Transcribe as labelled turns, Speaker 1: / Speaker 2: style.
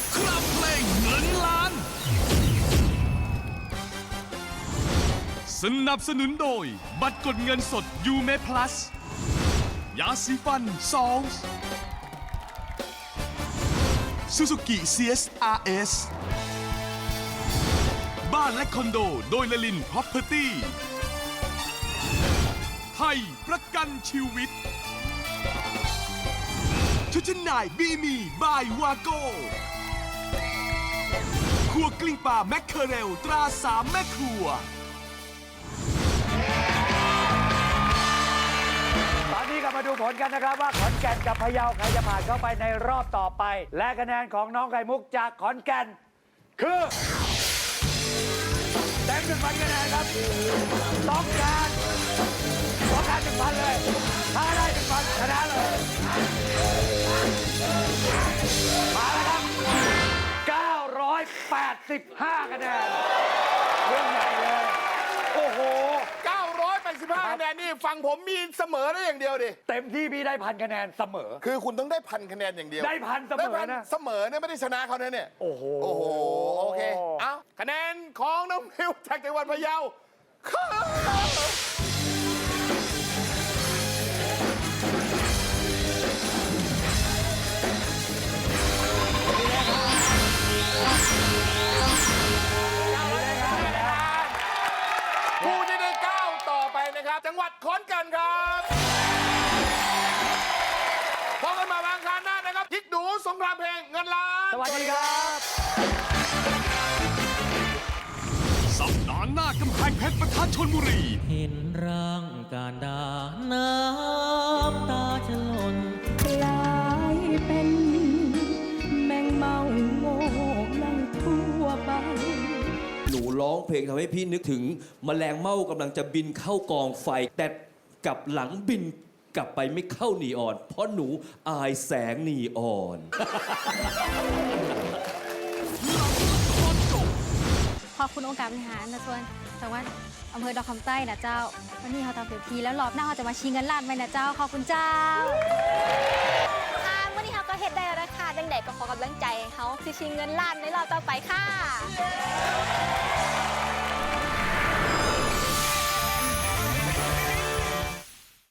Speaker 1: งครามเพลงเงินล้าน สนับสนุนโดย บัตรกดเงินสดยูเม plus ยาสีฟันซอลส์ซูซูกิ CSRS บ้านและคอนโดโดยลลิน Property ไทยประกันชีวิต ชุดชั้นในบีมีบายวาโก ครัวกลิ้งปลาแมคเคอเรล ตราสามแม่ครัว
Speaker 2: ตอนนี้กลับมาดูผลกันนะครับว่าขอนแก่นกับพะเยาใครจะผ่านเข้าไปในรอบต่อไป และคะแนนของน้องไข่มุกจากขอนแก่นคือเต็มหนึ่งพันคะแนนครับต้องการต้องการหนึ่งพันเลยถ้าได้หนึ่งพันชนะเลย 985คะแนนเรื่องใหญ่เลย โอ้โห
Speaker 3: 985คะแนนนี่ฟังผมมีเสมอได้อย่างเดียวดิ
Speaker 2: เต็มที่พี่ได้พันคะแนนเสมอ
Speaker 3: คือคุณต้องได้พันคะแนนอย่างเดียว
Speaker 2: ได้พันเสมอ
Speaker 3: ได้พั
Speaker 2: นะ
Speaker 3: เสมอเนี่ยไม่ได้ชนะเขานะเนี่ย
Speaker 2: โอ้โห
Speaker 3: โอ้โห โอเค เอาคะแนนของน้องมิวจากจังหวัดพะเยาคือ งหวัดขอนแก่นครับพบกันมาบางครั้งหน้านะครับยิกดูสงครามเพลงเงินล้าน
Speaker 2: สวัสดีครับ
Speaker 1: สัปดาห์หน้ากำแพงเพชรประทะชนบุรี
Speaker 4: เห็นร่างการดาน้ำ
Speaker 5: เพ
Speaker 6: ลงทำให้พี่นึกถึงมแมลงเม่ากำลังจะบินเข้ากองไฟ แต่กลับหลังบินกลับไปไม่เข้านีออน เพราะหนูอายแสงนีออน
Speaker 7: ขอบคุณองค์การบริหารนะส่วนจังหวัดอำเภอดอกคำใต้นะเจ้า วันนี้เขาทำเต็มทีแล้วรอบหน้าเขาจะมาชิงเงินล้านไหมนะเจ้า ขอบคุณเจ้า
Speaker 8: ก็ขอกำลังใจให้เขาที่ชิงเงินล้านในรอบต่อไปค่ะ